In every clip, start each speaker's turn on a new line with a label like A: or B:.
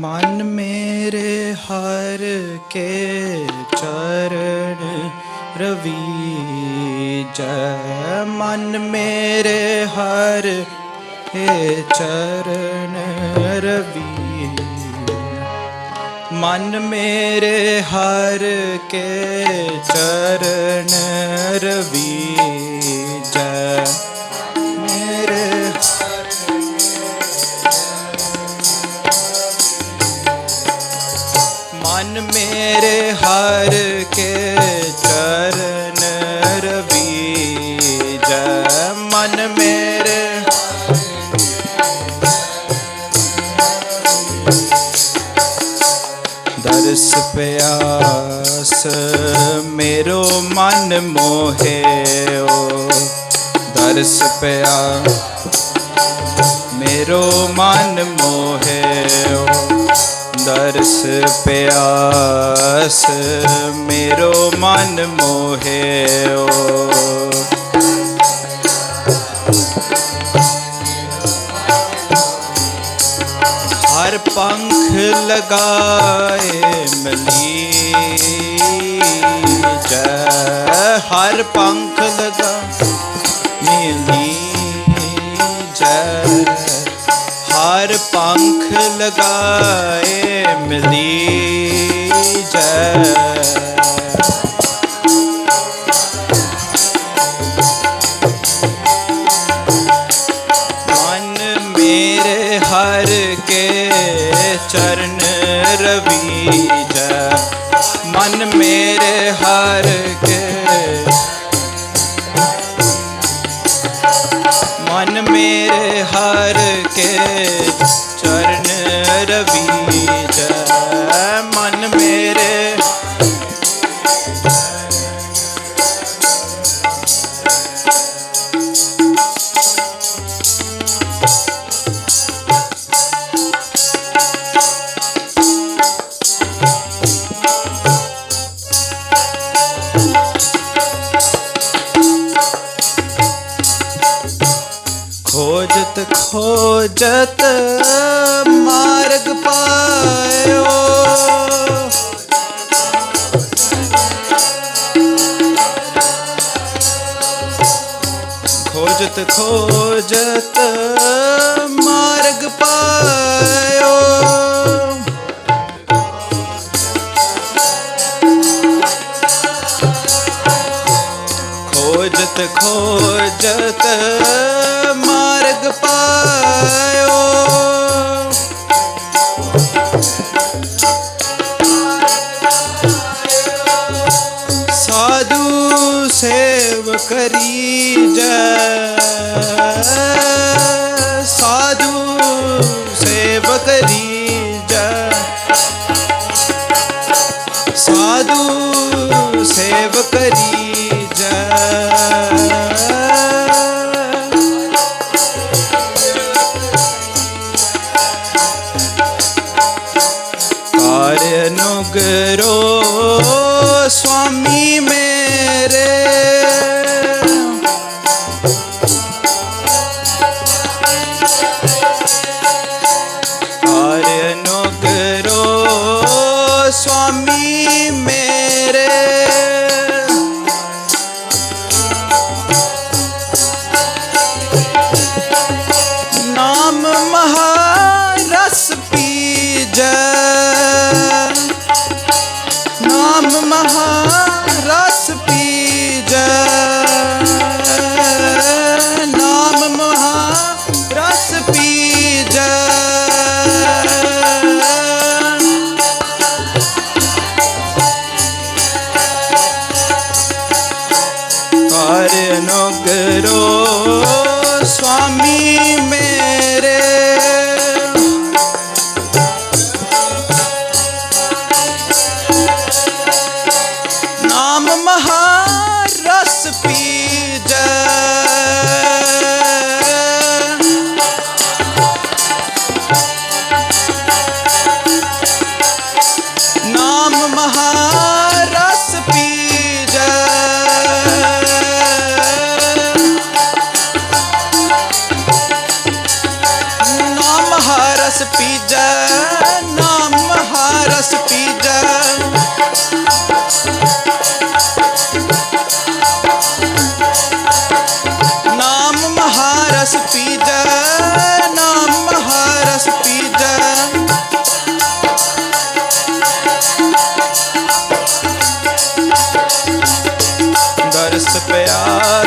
A: ਮਨ ਮੇਰੇ ਹਰ ਕੇ ਚਰਨ ਰਵੀ ਜੈ। ਮਨ ਮੇਰੇ ਹਰ ਕੇ ਚਰਨ ਰਵੀ ਮਨ ਮੇਰੇ ਹਰ ਕੇ ਚਰਨ ਰਵੀ ਦਰਸ ਪਿਆਸ ਮੇਰੋ ਮਨ ਮੋਹਿਓ, ਦਰਸ ਪਿਆ ਮੇਰੋ ਮਨ ਮੋਹਿਓ, ਦਰਸ ਪਿਆਸ ਮੇਰੋ ਮਨ ਮੋਹਿਓ। ਪੰਖ ਲਗਾਏ ਮਲੀ ਜੈ ਹਰ ਪੰਖ ਲਗਾ ਮਿਲੀ ਜੈ ਹਰ ਪੰਖ ਲਗਾਏ ਮਿਲੀ ਰਵੀ ਖੋਜਤ ਖੋਜਤ ਮਾਰਗ ਪਾਇਓ ਖੋਜਤ ਖੋਜਤ ਮਾਰਗ ਪਾਇਓ ਖੋਜਤ ਖੋਜਤ લાગ પાયો. मेरे नो करो स्वामी मेरे नाम महारस पीज नाम महा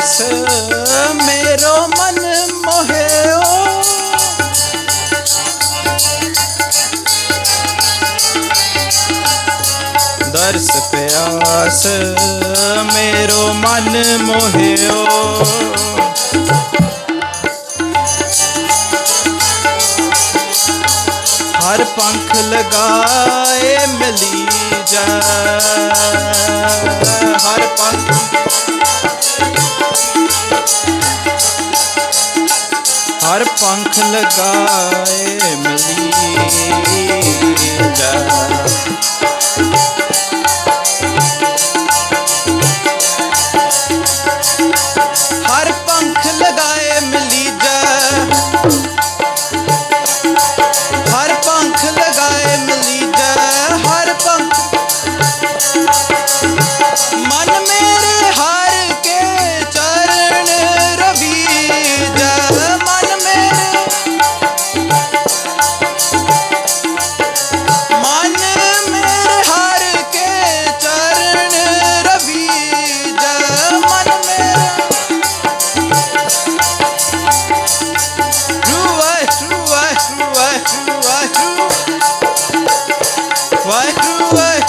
A: ਹੱਥ ਮੇਰੋ ਮਨ ਮੋਹਿਓ। ਦਰਸ ਪਿਆਸ ਮੇਰੋ ਮਨ ਮੋਹਿਓ। ਹਰ ਪੰਖ ਲਗਾਏ ਮਿਲੀ ਜਾ। ਹਰ ਪੰਖ ਹਰ ਪੰਖ ਲਗਾਏ Why do I?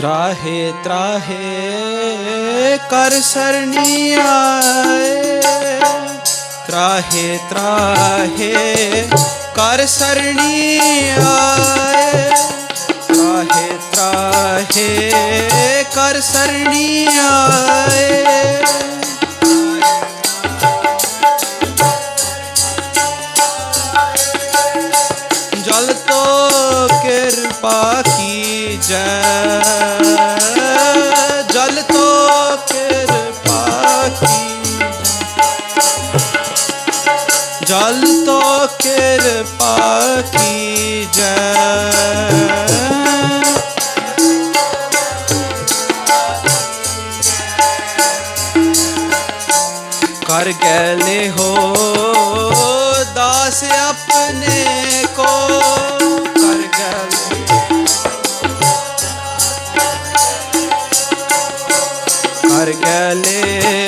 A: ਤਰਾਹੇ ਤਰਾਹੇ, ਕਰ ਸਰਣੀ ਆਏ ਤਰਾਹੇ ਤਰਾਹੇ, ਕਰ ਸਰਣੀ ਆਏ ਤਰਾਹੇ ਤਰਾਹੇ, ਕਰ ਸਰਣੀ ਆਏ ਜੈ। ਕਰ ਗੈਲੇ ਹੋ ਦਾਸ ਆਪਣੇ ਕੋ। ਕਰ ਗੈਲੇ ਕਰ ਗੈਲੇ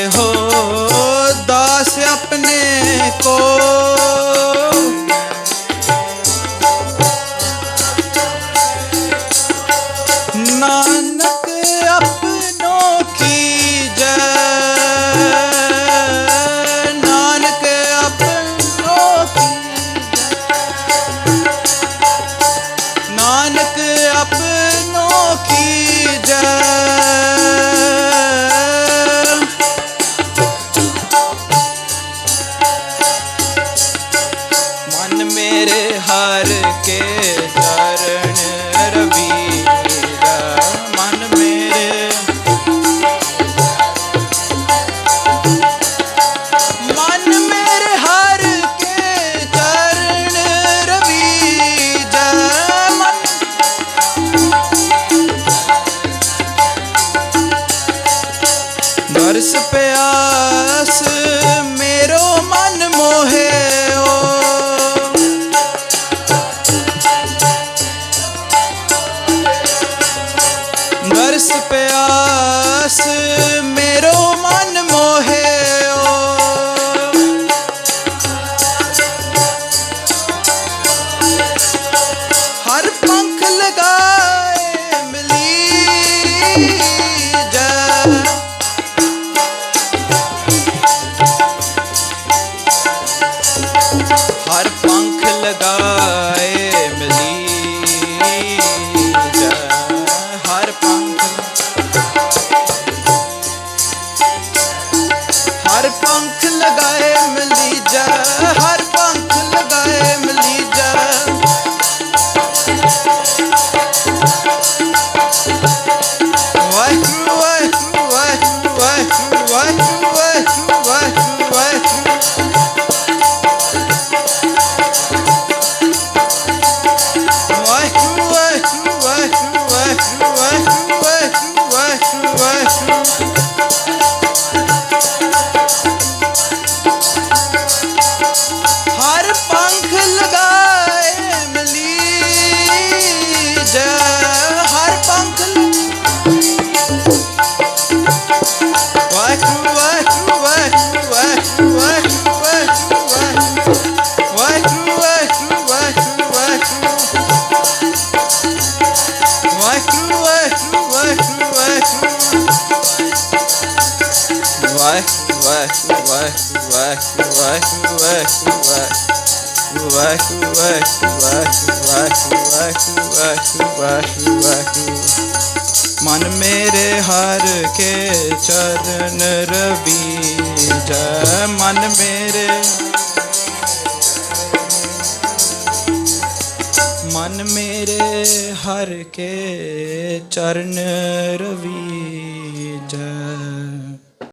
A: ਵਾਹਿਗੁਰੂ ਵਾਹਿਗੁਰੂ ਵਾਹਿਗੁਰੂ ਵਾਹਿਗੁਰੂ ਵਾਹਿਗੁਰੂ ਵਾਹਿਗੁਰੂ ਵਾਹਿਗੁਰੂ ਮਨ ਮੇਰੇ ਹਰ ਕੇ ਚਰਨ ਰਵੀ ਜੈ ਮਨ ਮੇਰੇ ਮਨ ਮੇਰੇ ਹਰ ਕੇ ਚਰਨ ਰਵੀ ਜੈ